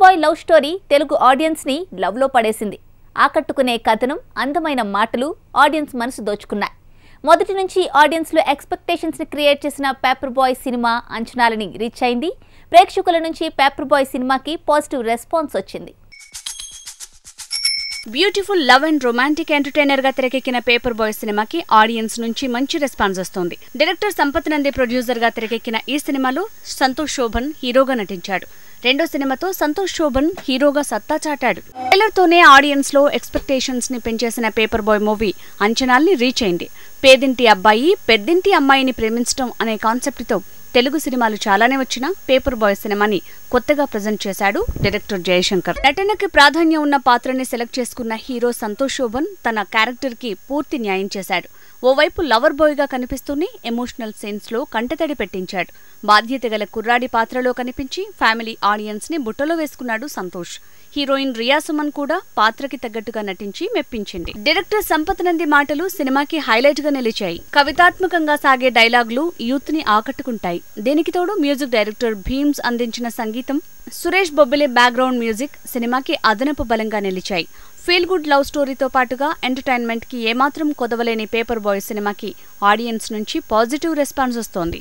Bye love story Telugu ఆడియన్స్ని లవ్లో పడేసింది. ఆకట్టుకునే కథనం అందమైన మాటలు ఆడియన్స్ మనసు దోచుకున్నాయి. మొదటి నుంచి ఆడియన్స్లో ఎక్స్పెక్టేషన్స్ని క్రియేట్ చేసిన పేపర్ బాయ్ సినిమా అంచనాలని రీచ్ అయింది. ప్రేక్షకుల నుంచి పేపర్ బాయ్ సినిమాకి పాజిటివ్ రెస్పాన్స్ వచ్చింది. బ్యూటిఫుల్ లవ్ అండ్ రొమాంటిక్ ఎంటర్టైనర్గా తెరకెక్కిన పేపర్ బాయ్ సినిమాకి ఆడియన్స్ నుంచి మంచి రెస్పాన్స్ వస్తోంది. డైరెక్టర్ సంపత్ నంది ప్రొడ్యూసర్గా తెరకెక్కిన ఈ సినిమాలో సంతోష్ శోభన్ హీరోగా నటించాడు. రెండో సినిమాతో సంతోష్ శోభన్ హీరోగా సత్తా చాటాడు. ట్రైలర్ తోనే ఆడియన్స్లో ఎక్స్పెక్టేషన్స్ని పెంచేసిన పేపర్ బాయ్ మూవీ అంచనాల్ని రీచ్ అయింది. పేదింటి అబ్బాయి పెద్దింటి అమ్మాయిని ప్రేమించడం అనే కాన్సెప్ట్తో తెలుగు సినిమాలు చాలానే వచ్చినా పేపర్ బాయ్ సినిమాని కొత్తగా ప్రజెంట్ చేశాడు డైరెక్టర్ జయశంకర్. నటనకి ప్రాధాన్యం ఉన్న పాత్రని సెలెక్ట్ చేసుకున్న హీరో సంతోష్ శోభన్ తన క్యారెక్టర్కి పూర్తి న్యాయం చేశాడు. ఓవైపు లవర్ బాయ్గా కనిపిస్తూనే ఎమోషనల్ సీన్స్లో కంటతడి పెట్టించాడు. బాధ్యత గల కుర్రాడి పాత్రలో కనిపించి ఫ్యామిలీ ఆడియన్స్ని బుట్టలో వేసుకున్నాడు సంతోష్. హీరోయిన్ రియా సుమన్ కూడా పాత్రకి తగ్గట్టుగా నటించి మెప్పించింది. డైరెక్టర్ సంపత్ నంది మాటలు సినిమాకి హైలైట్గా నిలిచాయి. కవితాత్మకంగా సాగే డైలాగులు యూత్ని ఆకట్టుకుంటాయి. దీనికి తోడు మ్యూజిక్ డైరెక్టర్ భీమ్స్ అందించిన సంగీతం సురేష్ బొబ్బిలే బ్యాక్గ్రౌండ్ మ్యూజిక్ సినిమాకి అదనపు బలంగా నిలిచాయి. ఫీల్ గుడ్ లవ్ స్టోరీతో పాటుగా ఎంటర్టైన్మెంట్కి ఏమాత్రం కొదవలేని పేపర్ బాయ్ సినిమాకి ఆడియన్స్ నుంచి పాజిటివ్ రెస్పాన్స్ వస్తోంది.